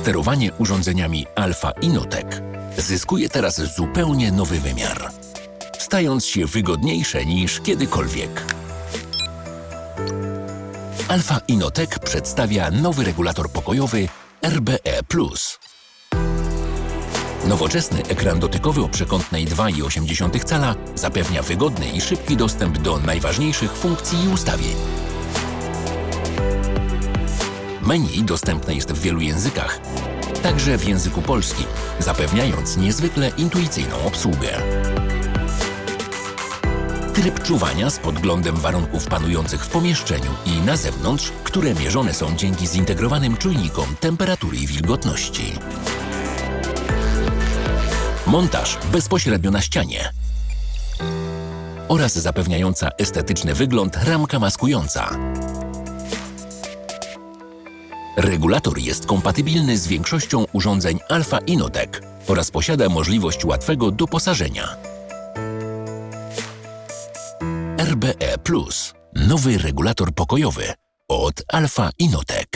Sterowanie urządzeniami Alfa Inotec zyskuje teraz zupełnie nowy wymiar, stając się wygodniejsze niż kiedykolwiek. Alfa Inotec przedstawia nowy regulator pokojowy RBE+. Nowoczesny ekran dotykowy o przekątnej 2,8 cala zapewnia wygodny i szybki dostęp do najważniejszych funkcji i ustawień. Menu dostępne jest w wielu językach, także w języku polskim, zapewniając niezwykle intuicyjną obsługę. Tryb czuwania z podglądem warunków panujących w pomieszczeniu i na zewnątrz, które mierzone są dzięki zintegrowanym czujnikom temperatury i wilgotności. Montaż bezpośrednio na ścianie. Oraz zapewniająca estetyczny wygląd ramka maskująca. Regulator jest kompatybilny z większością urządzeń Alpha Inotec oraz posiada możliwość łatwego doposażenia. RBE Plus. Nowy regulator pokojowy od Alpha Inotec.